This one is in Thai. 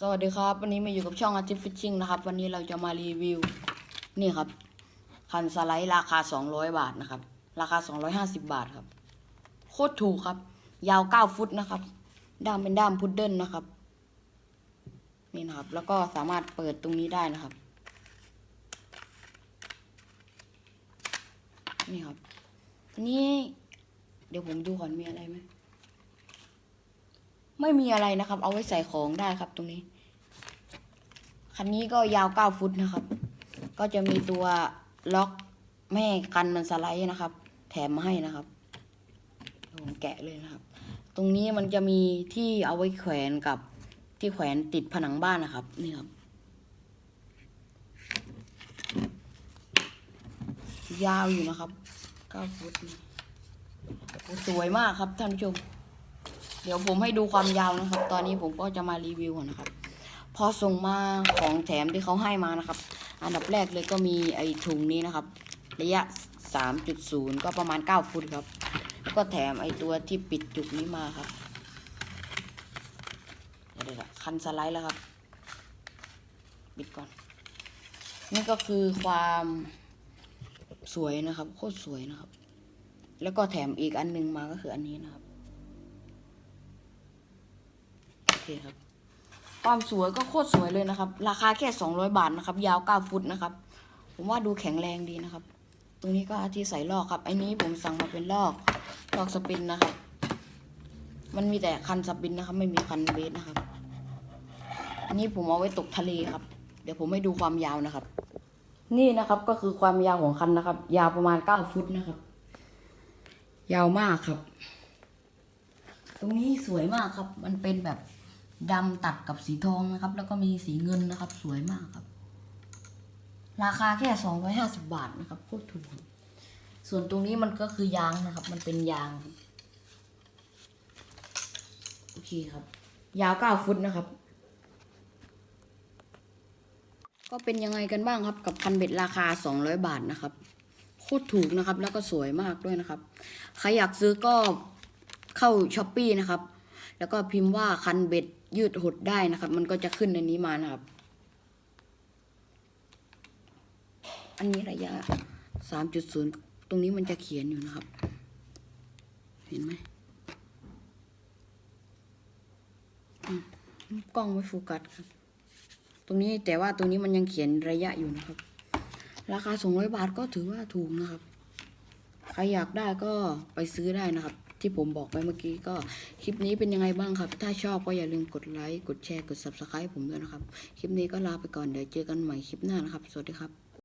สวัสดีครับ วันนี้มาอยู่กับช่องอาทิตย์ฟิชชิ่งนะครับ วันนี้เราจะมารีวิว นี่ครับ คันสไลด์ราคา 200 บาทนะครับ ราคา 250 บาทครับ โคตรถูกครับ ยาว 9 ฟุตนะครับ ด้ามเป็นด้ามพุดเดิ้ลนะครับ นี่นะครับ แล้วก็สามารถเปิดตรงนี้ได้นะครับ นี่ครับนนี้เดี๋ยวผมดูก่อนมีอะไรไหม ไม่มีอะไรนะครับ เอาไว้ใส่ของได้ครับตรงนี้ คันนี้ก็ยาวเก้าฟุตนะครับ ก็จะมีตัวล็อกไม่ให้กันมันสไลด์นะครับ แถมมาให้นะครับผมแกะเลยนะครับ ตรงนี้มันจะมีที่เอาไว้แขวนกับที่แขวนติดผนังบ้านนะครับ นี่ครับ ยาวอยู่นะครับเก้าฟุตสวยมากครับท่านผู้ชม เดี๋ยวผมให้ดูความยาวนะครับ ตอนนี้ผมก็จะมารีวิวนะครับ พอส่งมาของแถมที่เขาให้มานะครับ อันดับแรกเลยก็มีไอ้ถุงนี้นะครับ ระยะ 3.0 ก็ประมาณ 9 ฟุตครับ ก็แถมไอ้ตัวที่ปิดจุกนี้มาครับเดี๋ยวคันสไลด์แล้วครับปิดก่อน นี่ก็คือความสวยนะครับ โคตรสวยนะครับ แล้วก็แถมอีกอันหนึงมาก็คืออันนี้นะครับ เคครับ ความสวยก็โคตรสวยเลยนะครับ ราคาแค่200บาทนะครับ ยาว9ฟุตนะครับ ผมว่าดูแข็งแรงดีนะครับ ตรงนี้ก็ที่ใส่ลอกครับไอ้นี้ผมสั่งมาเป็นลอกลอกสปินนะครับ มันมีแต่คันสปินนะครับ ไม่มีคันเบสนะครับ อันนี้ผมเอาไว้ตกทะเลครับ เดี๋ยวผมให้ดูความยาวนะครับ นี่นะครับก็คือความยาวของคันนะครับ ยาวประมาณ9ฟุตนะครับ ยาวมากครับ ตรงนี้สวยมากครับ มันเป็นแบบ ดำตัดกับสีทองนะครับ แล้วก็มีสีเงินนะครับ สวยมากครับ ราคาแค่สองร้อยห้าสิบาทนะครับโคตรถูก ส่วนตรงนี้มันก็คือยางนะครับ มันเป็นยางโอเคครับ ยาวเก้าฟุตนะครับ ก็เป็นยังไงกันบ้างครับ กับคันเบ็ดราคาสองร้อยบาทนะครับโคตรถูกนะครับ แล้วก็สวยมากด้วยนะครับ ใครอยากซื้อก็เข้าช้อปปีนะครับ แล้วก็พิมพ์ว่าคันเบ็ดยืดหดได้นะครับ มันก็จะขึ้นในนี้มานะครับ อันนี้ระยะสามจุดศูนย์ตรงนี้มันจะเขียนอยู่นะครับ เห็นไหมกล้องไม่โฟกัสครับ ตรงนี้แต่ว่าตรงนี้มันยังเขียนระยะอยู่นะครับ ราคาสองร้อยบาทก็ถือว่าถูกนะครับ ใครอยากได้ก็ไปซื้อได้นะครับ ที่ผมบอกไปเมื่อกี้ก็คลิปนี้เป็นยังไงบ้างครับ ถ้าชอบก็อย่าลืมกดไลค์กดแชร์กด subscribe ผมด้วยนะครับ คลิปนี้ก็ลาไปก่อนเดี๋ยวเจอกันใหม่คลิปหน้านะครับ สวัสดีครับ